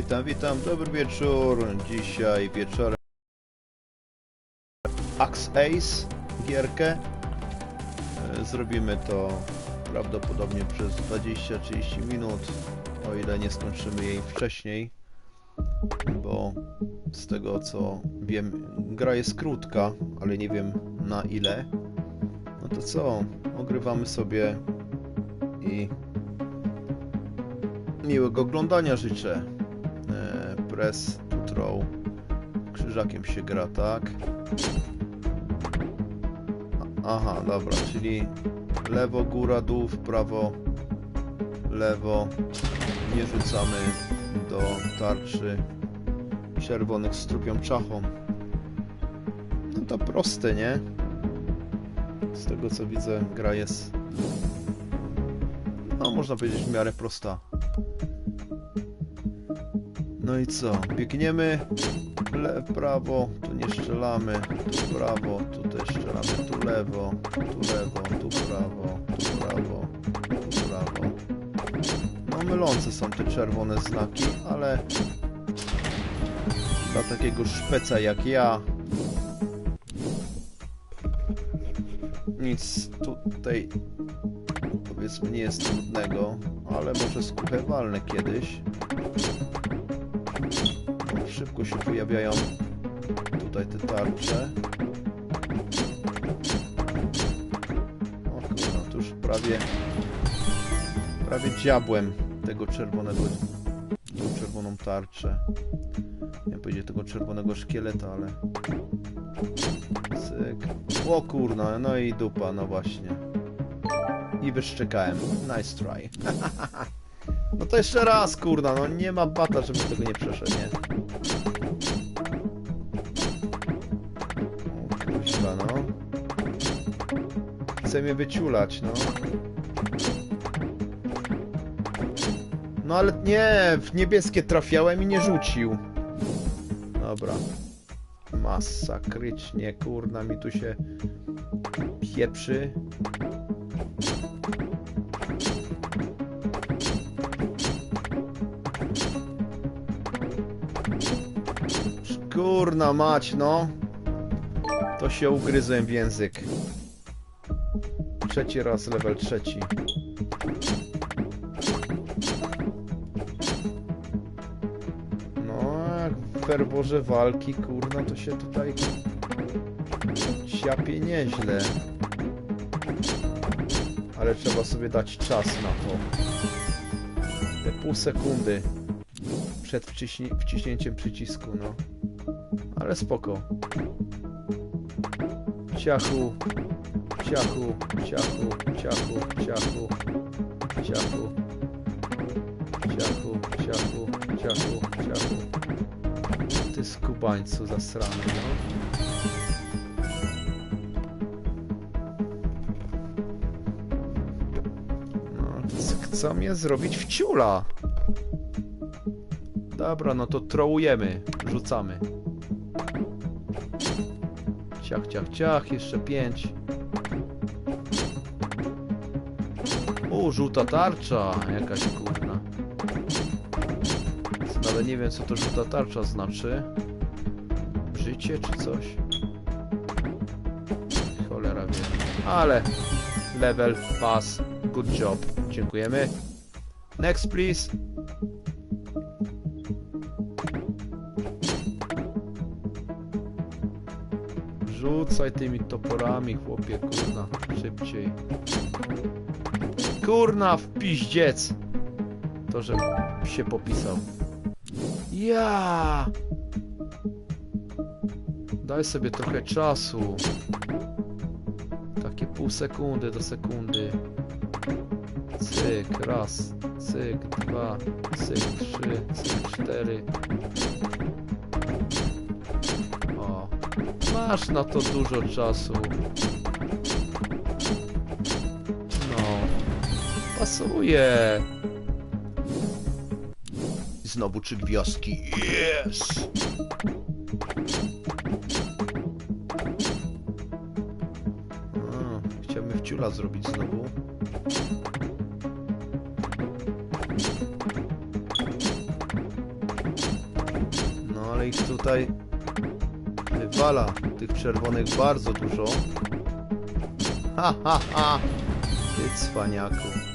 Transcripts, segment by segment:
Witam, witam, dobry wieczór. Dzisiaj wieczorem Axe Ace gierkę. E, Zrobimy to prawdopodobnie przez 20-30 minut, o ile nie skończymy jej wcześniej. Bo z tego co wiem, gra jest krótka, ale nie wiem na ile. No to co? Ogrywamy sobie i miłego oglądania życzę. Press to throw. Krzyżakiem się gra, tak? Aha, dobra, czyli lewo, góra, dół, w prawo, lewo. Nie rzucamy do tarczy czerwonych z trupią czachą. No to proste, nie? Z tego co widzę, gra jest no można powiedzieć w miarę prosta. No i co? Biegniemy le prawo, tu nie strzelamy, tu prawo, tu też strzelamy, tu lewo, tu lewo, tu prawo, tu prawo, tu prawo. No mylące są te czerwone znaki, ale dla takiego szpeca jak ja nic tutaj powiedzmy nie jest trudnego, ale może skuchę walnę kiedyś. Szybko się pojawiają tutaj te tarcze. O kurwa, tu już prawie prawie dziabłem tego czerwonego tą czerwoną tarczę. Nie powiedzieć tego czerwonego szkieleta, ale cyk. O kurna, no i dupa, no właśnie i wyszczekałem. Nice try. no to jeszcze raz, kurna, no nie ma bata, żebym tego nie przeszedł, nie? Chce mnie wyciulać, no. No ale nie, w niebieskie trafiałem i nie rzucił. Dobra. Masakrycznie, kurna, mi tu się pieprzy. Kurna mać, no. To się ugryzłem w język. Trzeci raz, level trzeci. No, jak w ferworze walki, kurna, to się tutaj siapie nieźle. Ale trzeba sobie dać czas na to. Te pół sekundy przed wciśni wciśnięciem przycisku, no. Ale spoko. Ciachu, ciachu, ciachu, ciachu, ciachu, ciachu, ciachu, ciachu, ciachu, ciachu. Ty skubańcu zasrany, no. No, chcą mnie zrobić w ciula. Dobra, no to trołujemy, rzucamy. Ciach, ciach, ciach, jeszcze pięć. Żółta tarcza, jakaś kurna. Ale nie wiem, co to żółta tarcza znaczy. Życie czy coś? Cholera wie. Ale level, pass, good job. Dziękujemy. Next, please. Rzucaj tymi toporami, chłopie, kurna, szybciej. Kurna, w piździec! To, że się popisał. Ja! Daj sobie trochę czasu. Takie pół sekundy do sekundy. Cyk, raz, cyk, dwa, cyk, trzy, cyk, cztery. O, masz na to dużo czasu. Pasuje. Znowu trzy gwiazdki. Yes! A, chciałbym wciula zrobić znowu. Ale ich tutaj wywala. Tych czerwonych bardzo dużo. Ha, ha, ha! Ty cwaniaku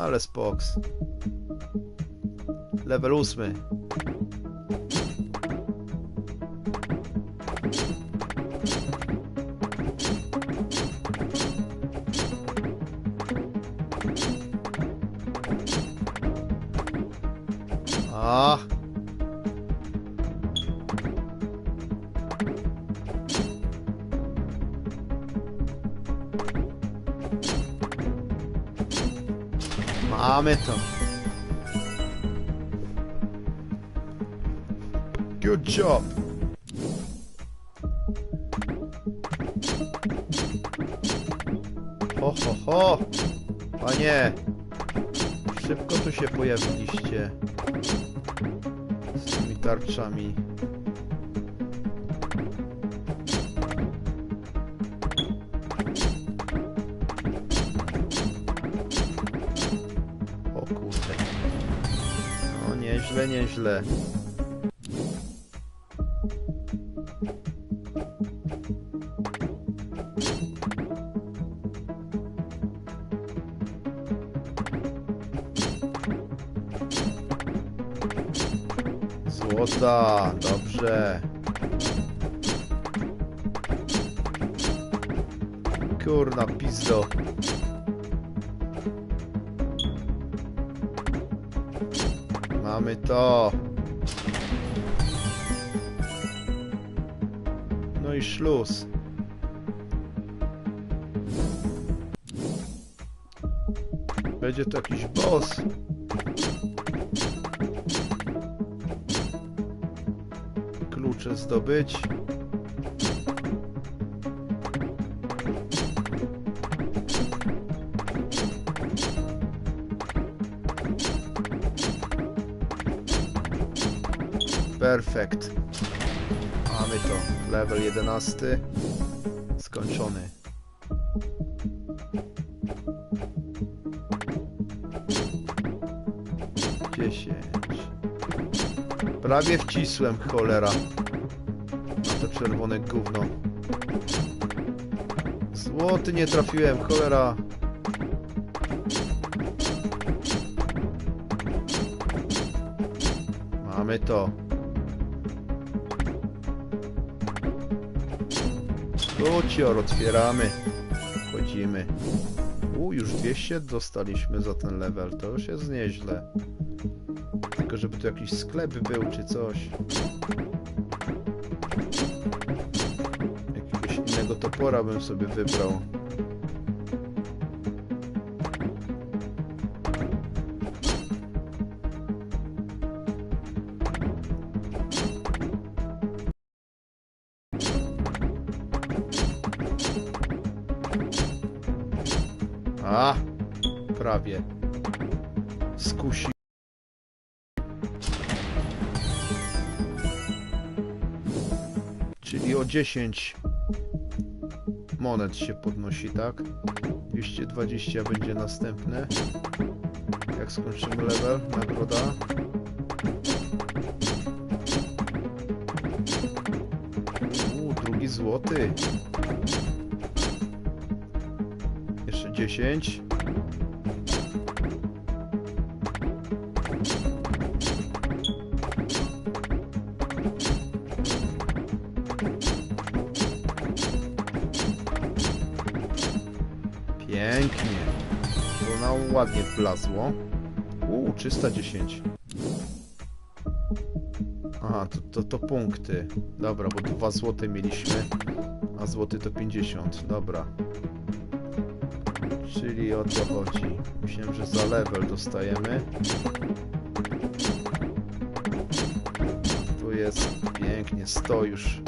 ale spoks. Level 8. Mamy to. Good job. Ho, ho, ho. Panie. Szybko tu się pojawiliście. Z tymi tarczami. Nieźle, nieźle. Złota, dobrze. Kurna pizdo. To. No i szluz. Będzie to jakiś boss. Klucze zdobyć. Perfekt. Mamy to. Level 11. Skończony. Prawie wcisłem, cholera. To czerwone gówno. Złoty nie trafiłem, cholera. Mamy to. Bucior, otwieramy. Wchodzimy. U, już 200 dostaliśmy za ten level. To już jest nieźle. Tylko żeby tu jakiś sklep był, czy coś. Jakiegoś innego topora bym sobie wybrał. A, prawie. Skusi. Czyli o 10 monet się podnosi, tak? 220 będzie następne. Jak skończymy level, nagroda. Uuu, drugi złoty. 10. Pięknie. To nam ładnie wlazło. Uuu, 310. Aha, to, to, to punkty. Dobra, bo dwa złote mieliśmy, a złoty to 50. Dobra. Czyli o to chodzi. Myślałem, że za level dostajemy. Tu jest pięknie, 100 już.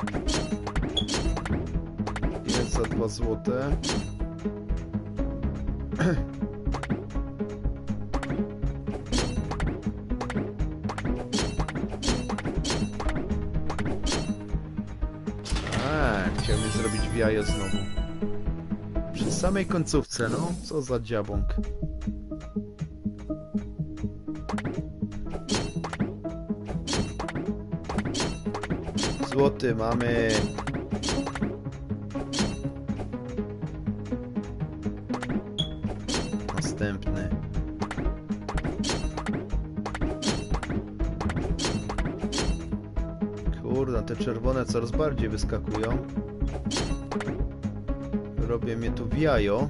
Jest za 2 złote. Chciałem zrobić w jajo znowu. Samej końcówce, no. Co za dziabąk. Złoty mamy. Następny. Kurde, te czerwone coraz bardziej wyskakują. Robię mnie tu w jajo.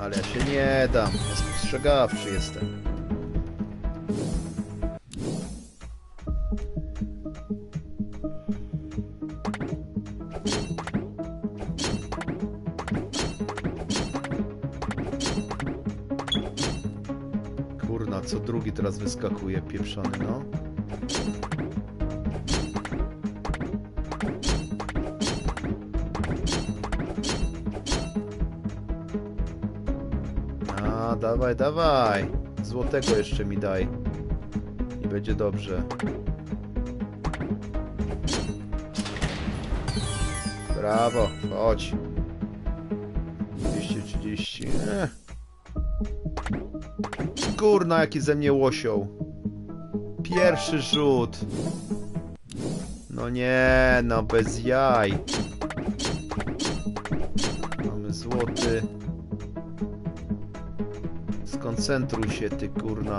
Ale ja się nie dam. Ja spostrzegawczy jestem. Kurna, co drugi teraz wyskakuje, pieprzony, no. Dawaj, dawaj. Złotego jeszcze mi daj. I będzie dobrze. Brawo, chodź. 230. Eh. Kurna, jaki ze mnie łosioł. Pierwszy rzut. No nie, no bez jaj. Skoncentruj się, ty kurna.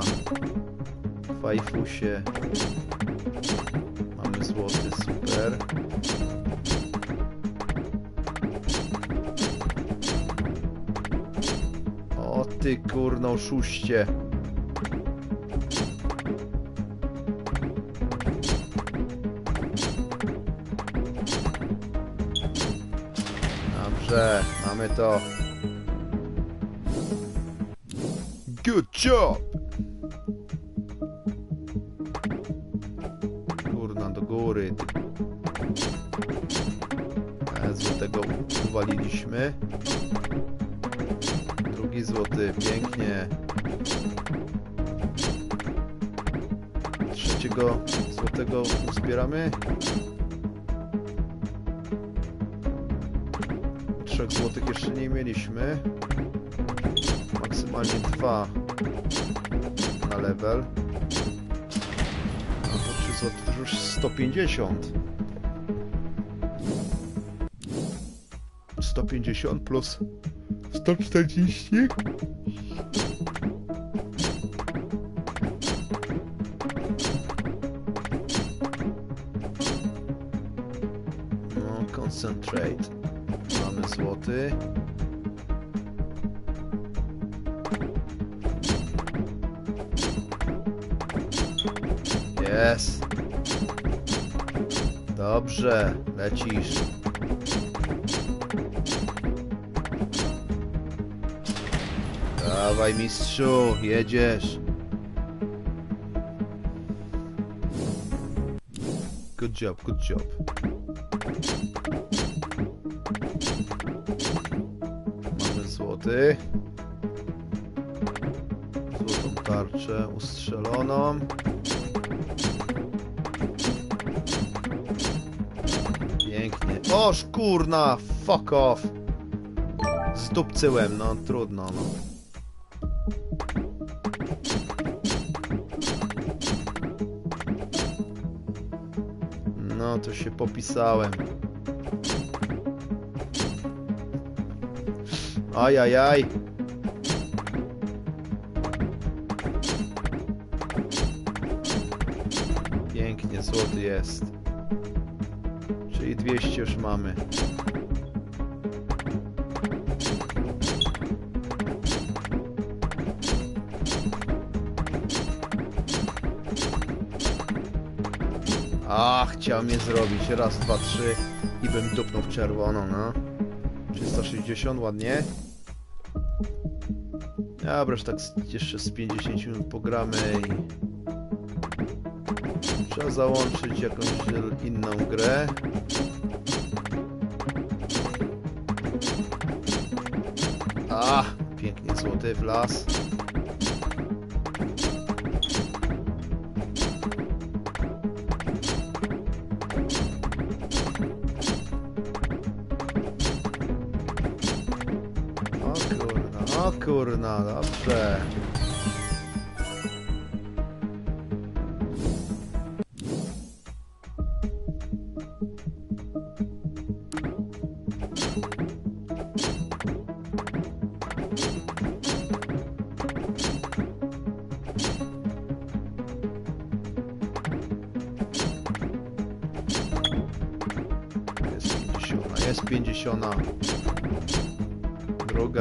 Fajfusie. Mamy złoty, super. O ty kurno oszuście. Dobrze, mamy to. Job! Kurna, do góry. Złotego uwaliliśmy. Drugi złoty, pięknie. Trzeciego złotego uzbieramy. Trzech złotych jeszcze nie mieliśmy. Maksymalnie dwa na level. A to 3 zł to już 150. 150 plus 140. Jest. Dobrze, lecisz. Dawaj mistrzu, jedziesz. Good job, good job. Mamy złoty. Złotą tarczę ustrzeloną. Oż kurna, fuck off. Zdupcyłem, no trudno, no. No to się popisałem. Ajajaj. Pięknie, złoty jest. Czyli 200 już mamy. A, chciał mnie zrobić. Raz, dwa, trzy i bym dupnął w czerwoną, no. 360, ładnie. Dobra, tak jeszcze z 50 minut pogramy i... Trzeba załączyć jakąś inną grę. Pięknie złoty w las. O kurna, o kurna, dobrze.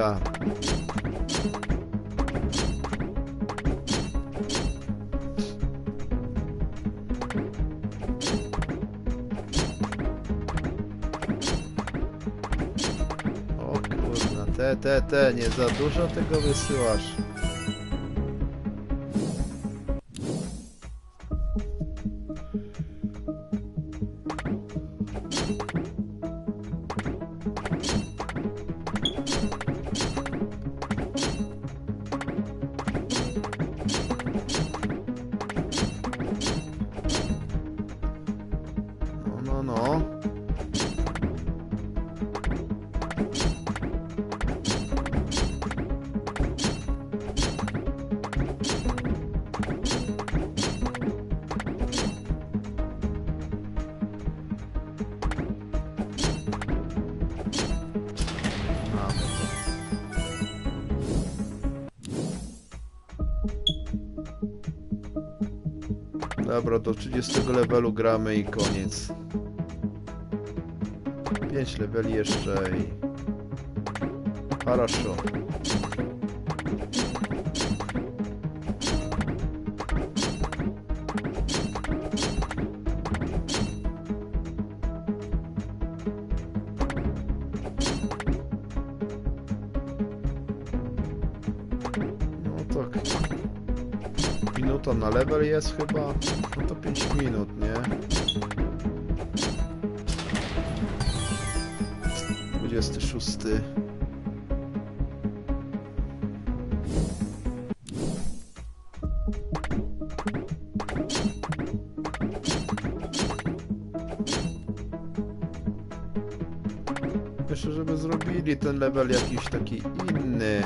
Druga. O kurna, te, te, te, nie za dużo tego wysyłasz. Dobra, do 30 levelu gramy i koniec. 5 leveli jeszcze i... Хорошо. Minuta na level jest chyba. No to 5 minut, nie? 26. Jeszcze żeby zrobili ten level jakiś taki inny.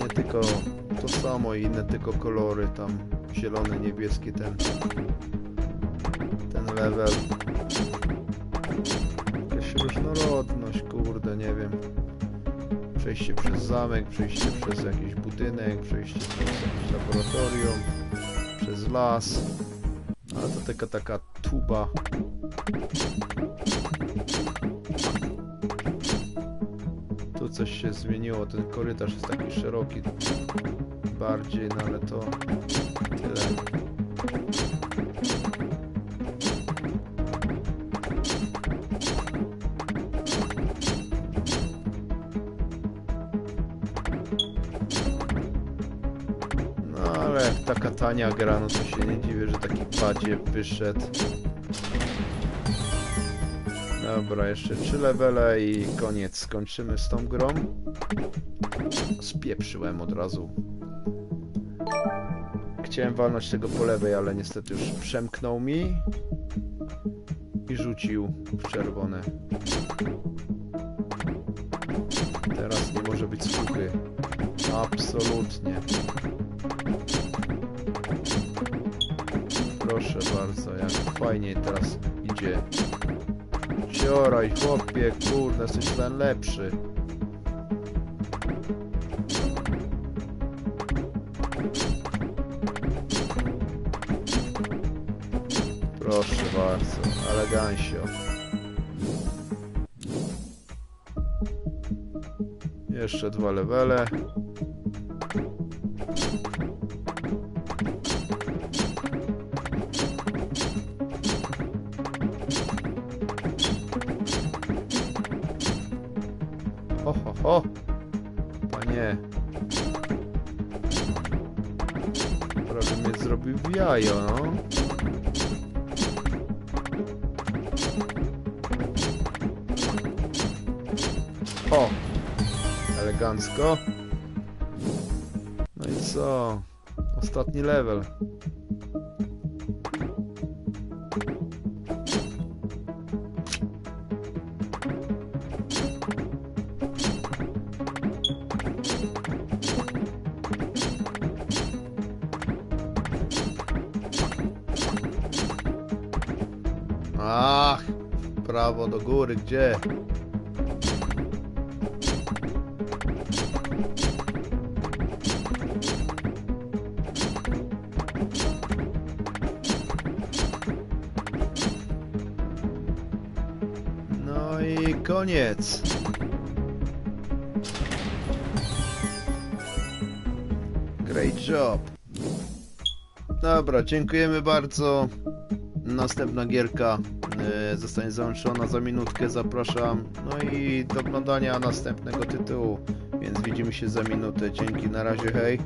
Nie tylko to samo, inne tylko kolory tam. Zielony, niebieski ten. Ten level. Jakaś różnorodność, kurde, nie wiem. Przejście przez zamek, przejście przez jakiś budynek, przejście przez jakieś laboratorium, przez las. Ale to tylko taka tuba. Tu coś się zmieniło, ten korytarz jest taki szeroki bardziej, no ale to tyle. No ale taka tania gra, no to się nie dziwię, że taki padzie wyszedł. Dobra, jeszcze trzy levele i koniec. Skończymy z tą grą. Spieprzyłem od razu. Chciałem walnąć tego po lewej, ale niestety już przemknął mi i rzucił w czerwone. Teraz nie może być suchy. Absolutnie. Proszę bardzo, jak fajnie teraz idzie. Cioraj, chłopie, kurde, jesteś ten lepszy. Proszę bardzo, elegancio. Jeszcze dwa levele. Ho, ho, ho. Panie. Prawie mnie zrobił w jajo, no. O! Elegancko. No i co? Ostatni level. Ach, prawo do góry, gdzie? Koniec. Great job. Dobra, dziękujemy bardzo. Następna gierka e, zostanie załączona za minutkę, zapraszam. No i do oglądania następnego tytułu. Więc widzimy się za minutę. Dzięki, na razie, hej.